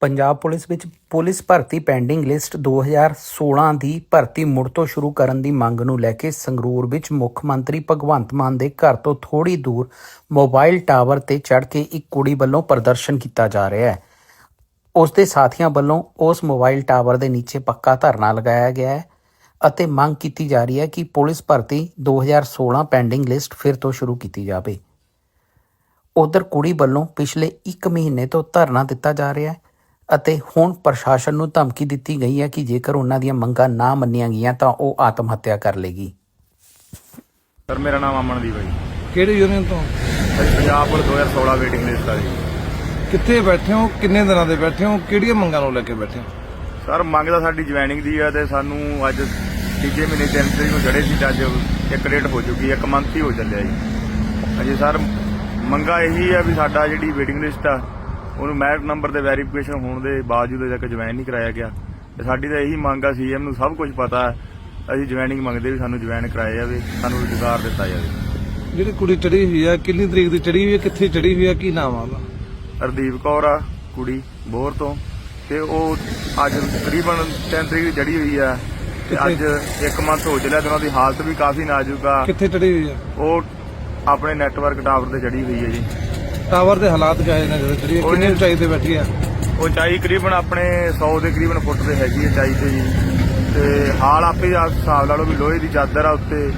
Punjab police ਵਿੱਚ police ਭਰਤੀ pending list 2016 ਦੀ ਭਰਤੀ ਮੁੜ ਤੋਂ ਸ਼ੁਰੂ ਕਰਨ ਦੀ ਮੰਗ ਨੂੰ ਲੈ ਕੇ ਸੰਗਰੂਰ ਵਿੱਚ ਮੁੱਖ ਮੰਤਰੀ ਭਗਵੰਤ ਮਾਨ ਦੇ ਘਰ ਤੋਂ ਥੋੜੀ ਦੂਰ ਮੋਬਾਈਲ ਟਾਵਰ ਤੇ ਚੜ੍ਹ ਕੇ ਇੱਕ ਕੁੜੀ ਵੱਲੋਂ ਪ੍ਰਦਰਸ਼ਨ ਕੀਤਾ ਜਾ ਰਿਹਾ ਹੈ। ਉਸ ਦੇ ਸਾਥੀਆਂ ਵੱਲੋਂ ਉਸ ਮੋਬਾਈਲ ਟਾਵਰ ਦੇ ਨੀਚੇ ਪੱਕਾ ਧਰਨਾ ਲਗਾਇਆ ਗਿਆ ਹੈ ਅਤੇ ਮੰਗ ਕੀਤੀ ਜਾ ਰਹੀ ਹੈ ਕਿ ਪੁਲਿਸ ਭਰਤੀ 2016 ਪੈਂਡਿੰਗ ਲਿਸਟ ਫਿਰ ਤੋਂ ਸ਼ੁਰੂ ਕੀਤੀ ਜਾਵੇ। ਉਧਰ ਕੁੜੀ ਵੱਲੋਂ ਪਿਛਲੇ 1 ਮਹੀਨੇ ਤੋਂ ਧਰਨਾ ਦਿੱਤਾ ਜਾ ਰਿਹਾ ਹੈ। ਅਤੇ ਹੁਣ ਪ੍ਰਸ਼ਾਸਨ ਨੂੰ ਧਮਕੀ ਦਿੱਤੀ ਗਈ ਹੈ ਕਿ ਜੇਕਰ ਉਹਨਾਂ ਦੀਆਂ ਮੰਗਾਂ ਨਾ ਮੰਨੀਆਂ ਗਈਆਂ ਤਾਂ ਉਹ ਆਤਮ ਹੱਤਿਆ ਕਰ ਲੇਗੀ। ਸਰ ਮੇਰਾ ਨਾਮ ਅਮਨਦੀਪ ਹੈ ਜੀ। ਕਿਹੜੀ ਯੂਨੀਅਨ ਤੋਂ? ਅਸੀਂ ਪੰਜਾਬ ਪੁਲਿਸ 2016 ਵੇਟਿੰਗ ਲਿਸਟ ਆ ਜੀ। ਕਿੱਥੇ ਬੈਠੇ ਹੋ? ਕਿੰਨੇ ਦਿਨਾਂ ਦੇ ਬੈਠੇ ਹੋ? ਕਿਹੜੀਆਂ ਮੰਗਾਂ ਨੂੰ ਲੈ ਕੇ ਬੈਠੇ ਹੋ? ਸਰ ਮੰਗ ਤਾਂ ਸਾਡੀ ਜੁਆਇਨਿੰਗ ਦੀ ਹੈ ਤੇ ਸਾਨੂੰ ਅੱਜ ਤੀਜੇ ਮਹੀਨੇ ਤਿੰਨ ਤਰੀਕ ਨੂੰ ਜੜੇ ਸੀ ਤੇ ਅੱਜ ਇੱਕ ਡੇਟ ਹੋ ਚੁੱਕੀ ਹੈ ਇੱਕ ਮੰਥ ਹੀ ਹੋ ਚੱਲਿਆ ਜੀ। ਅਜੇ ਸਰ ਮੰਗਾ ਇਹੀ ਹੈ ਵੀ ਸਾਡਾ ਜਿਹੜੀ ਵੇਟਿੰਗ ਲਿਸਟ ਆ ਉਹਨੂੰ ਮੈਰਿਟ ਨੰਬਰ ਤੇ ਵੈਰੀਫਿਕੇਸ਼ਨ ਹੋਣ ਦੇ ਬਾਵਜੂਦ ਅਜੇ ਤੱਕ ਜੁਆਇਨ ਨਹੀਂ ਕਰਾਇਆ ਗਿਆ। ਤੇ ਸਾਡੀ ਤਾਂ ਇਹੀ ਮੰਗ ਆ ਸੀਐਮ ਨੂੰ ਸਭ ਕੁਝ ਪਤਾ ਹੈ। ਅਸੀਂ ਜੁਆਇਨਿੰਗ ਮੰਗਦੇ ਵੀ ਸਾਨੂੰ ਜੁਆਇਨ ਕਰਾਇਆ ਜਾਵੇ ਸਾਨੂੰ ਰੁਜ਼ਗਾਰ ਦਿੱਤਾ ਜਾਵੇ। ਜਿਹੜੀ ਕੁੜੀ ਚੜੀ ਹੋਈ ਹੈ ਕਿੰਨੀ ਤਰੀਕ ਦੀ ਚੜੀ ਹੋਈ ਹੈ ਕਿੱਥੇ ਚੜੀ ਹੋਈ ਹੈ ਕੀ ਨਾਮ ਆ ਉਹਦਾ? ਹਰਦੀਪ ਕੌਰ ਆ ਕੁੜੀ ਬੋਰ ਤੋਂ। ਤੇ ਉਹ ਅੱਜ ਤਕਰੀਬਨ 10 ਤਰੀਕ ਦੀ ਜੜੀ ਹੋਈ ਆ। ਤੇ ਅੱਜ ਇੱਕ ਮੰਥ ਹੋ ਚੱਲਿਆ ਤੇ ਉਹਨਾਂ ਦੀ ਹਾਲਤ ਵੀ ਕਾਫੀ ਨਾਜ਼ੁਕ ਆ। ਕਿੱਥੇ ਚੜੀ ਹੋਈ ਹੈ ਉਹ ਆਪਣੇ ਨੈਟਵਰਕ ਟਾਵਰ ਤੇ ਜੜੀ ਹੋਈ ਹੈ ਜੀ। ਟਾਵਰ ਦੇ ਹਾਲਾਤ ਕਿਹੋ ਨੇ? ਉਹ ਕਿੰਨੀ ਨਹੀਂ- ਉਚਾਈ ਤੇ ਬੈਠੀ ਹੈ ਉਚਾਈ ਕਰੀਬਨ ਆਪਣੇ 100 ਦੇ ਕਰੀਬਨ ਫੁੱਟ ਤੇ ਹੈਗੀ ਹੈ ਉਚਾਈ ਤੇ ਜੀ। ਤੇ ਹਾਲ ਆਪੇ ਆ ਹਿਸਾਬ ਲਾ ਲਓ ਵੀ ਲੋਹੇ ਦੀ ਚਾਦਰ ਆ ਉੱਤੇ।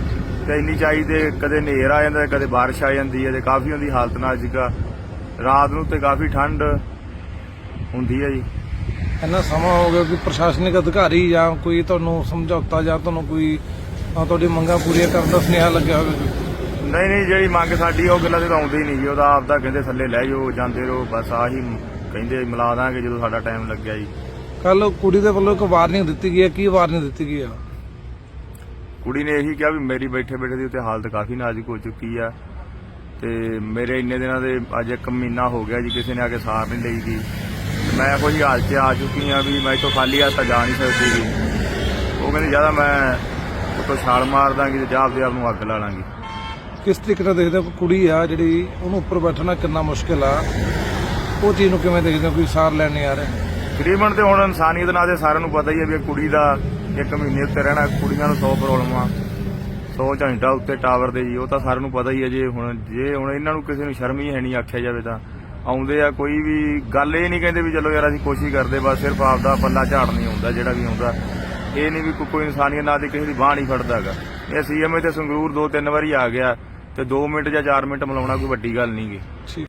ਤੇ ਇੰਨੀ ਚਾਈ ਤੇ ਕਦੇ ਹਨੇਰ ਆ ਜਾਂਦਾ ਕਦੇ ਬਾਰਿਸ਼ ਆ ਜਾਂਦੀ ਹੈ ਤੇ ਕਾਫੀ ਉਹਦੀ ਹਾਲਤ ਨਾਜ਼ੁਕ ਆ। ਰਾਤ ਨੂੰ ਤੇ ਕਾਫੀ ਠੰਡ ਹੁੰਦੀ ਹੈ ਜੀ। ਇੰਨਾ ਸਮਾਂ ਹੋ ਗਿਆ ਕਿ ਪ੍ਰਸ਼ਾਸਨਿਕ ਅਧਿਕਾਰੀ ਜਾਂ ਕੋਈ ਤੁਹਾਨੂੰ ਸਮਝੌਤਾ ਜਾਂ ਤੁਹਾਨੂੰ ਕੋਈ ਤੁਹਾਡੀ ਮੰਗਾਂ ਪੂਰੀਆਂ ਕਰਨ ਦਾ ਸੁਨੇਹਾ ਲੱਗਿਆ ਹੋਵੇ। ਕੋਈ? ਨਹੀਂ ਨਹੀਂ ਜਿਹੜੀ ਮੰਗ ਸਾਡੀ ਆ, ਉਹ ਗੱਲਾਂ ਤੇ ਤਾਂ ਆਉਂਦੀ ਨਹੀਂ ਜੀ। ਉਹਦਾ ਆਪਦਾ ਕਹਿੰਦੇ ਥੱਲੇ ਲੈ ਜਾਓ ਜਾਂਦੇ ਰਹੋ ਬਸ ਆਹੀ ਕਹਿੰਦੇ ਮਿਲਾ ਦਾਂਗੇ ਜਦੋਂ ਸਾਡਾ ਟਾਈਮ ਲੱਗਿਆ ਜੀ। ਕੱਲ ਕੁੜੀ ਦੇ ਵੱਲੋਂ ਇੱਕ ਵਾਰਨਿੰਗ ਦਿੱਤੀ ਗਈ ਹੈ। ਕੀ ਵਾਰਨਿੰਗ ਦਿੱਤੀ ਗਈ ਹੈ ਕੁੜੀ ਨੇ ਇਹੀ ਕਿਹਾ ਵੀ ਮੇਰੀ ਬੈਠੇ ਬੈਠੇ ਦੀ ਉੱਤੇ ਹਾਲਤ ਕਾਫੀ ਨਾਜ਼ੁਕ ਹੋ ਚੁੱਕੀ ਆ। ਤੇ ਮੇਰੇ ਇੰਨੇ ਦਿਨਾਂ ਦੇ ਅੱਜ ਇੱਕ ਮਹੀਨਾ ਹੋ ਗਿਆ ਜੀ ਕਿਸੇ ਨੇ ਆ ਕੇ ਸਾਰ ਨਹੀਂ ਲਈ ਤੇ ਮੈਂ ਕੋਈ ਹਾਲ 'ਚ ਆ ਚੁੱਕੀ ਆ ਵੀ ਮੈਂ ਇੱਥੋਂ ਖਾਲੀ ਹੱਥ ਤਾਂ ਜਾ ਨਹੀਂ ਸਕਦੀ ਜੀ। ਉਹ ਕਹਿੰਦੀ ਜ਼ਿਆਦਾ ਮੈਂ ਉੱਤੋਂ ਛਾਲ ਮਾਰ ਦਾਂਗੀ ਤੇ ਜਾਂ ਆਪਦੇ ਆਪ ਨੂੰ ਅੱਗ ਲਾ ਲਾਂਗੀ। ਕਿਸ ਤਰੀਕੇ ਨਾਲ ਦੇਖਦੇ ਹੋ ਕਿ ਕੁੜੀ ਆ ਜਿਹੜੀ ਉਹਨੂੰ ਉੱਪਰ ਬੈਠਣਾ ਕਿੰਨਾ ਮੁਸ਼ਕਿਲ ਆ? ਉਹ ਚੀਜ਼ ਨੂੰ ਕਿਵੇਂ ਦੇਖਦੇ ਹੋ ਕੋਈ ਸਾਰ ਲੈਣ ਨਹੀਂ ਆ ਰਿਹਾ? ਤਕਰੀਬਨ ਤੇ ਹੁਣ ਇਨਸਾਨੀਅਤ ਨਾਲ ਤੇ ਸਾਰਿਆਂ ਨੂੰ ਪਤਾ ਹੀ ਹੈ ਵੀ ਇਹ ਕੁੜੀ ਦਾ ਇੱਕ ਮਹੀਨੇ ਉੱਤੇ ਰਹਿਣਾ, ਕੁੜੀਆਂ ਨੂੰ 100 ਪ੍ਰੋਬਲਮ ਆ 100 ਘੰਟਾ ਉੱਤੇ ਟਾਵਰ ਦੇ ਜੀ, ਉਹ ਤਾਂ ਸਾਰਿਆਂ ਨੂੰ ਪਤਾ ਹੀ ਹੈ ਜੇ ਹੁਣ ਜੇ ਹੁਣ ਇਹਨਾਂ ਨੂੰ ਕਿਸੇ ਨੂੰ ਸ਼ਰਮ ਹੀ ਹੈ ਨਹੀਂ, ਆਖਿਆ ਜਾਵੇ ਤਾਂ। ਆਉਂਦੇ ਆ ਕੋਈ ਵੀ ਗੱਲ ਇਹ ਨਹੀਂ ਕਹਿੰਦੇ ਵੀ ਚਲੋ ਯਾਰ ਅਸੀਂ ਕੋਸ਼ਿਸ਼ ਕਰਦੇ, ਬਸ ਸਿਰਫ ਆਪਦਾ ਪੱਲਾ ਝਾੜ ਨਹੀਂ ਹੁੰਦਾ, ਜਿਹੜਾ ਵੀ ਹੁੰਦਾ। ਇਹ ਨਹੀਂ ਵੀ ਕੋਈ- ਇਨਸਾਨੀਅਤ ਨਾਲ ਤੇ ਕਿਸੇ ਦੀ ਬਾਹ ਨਹੀਂ ਫੜਦਾ ਹੈਗਾ। ਇਹ ਸੀਐਮਏ ਤੇ ਸੰਗਰੂਰ ਦੋ ਤਿੰਨ ਵਾਰੀ ਆ ਗਿਆ। ਤੇ 2 ਮਿੰਟ ਜਾਂ 4 ਮਿੰਟ ਮਿਲਾਉਣਾ ਕੋਈ ਵੱਡੀ ਗੱਲ ਨਹੀਂ ਗੀ।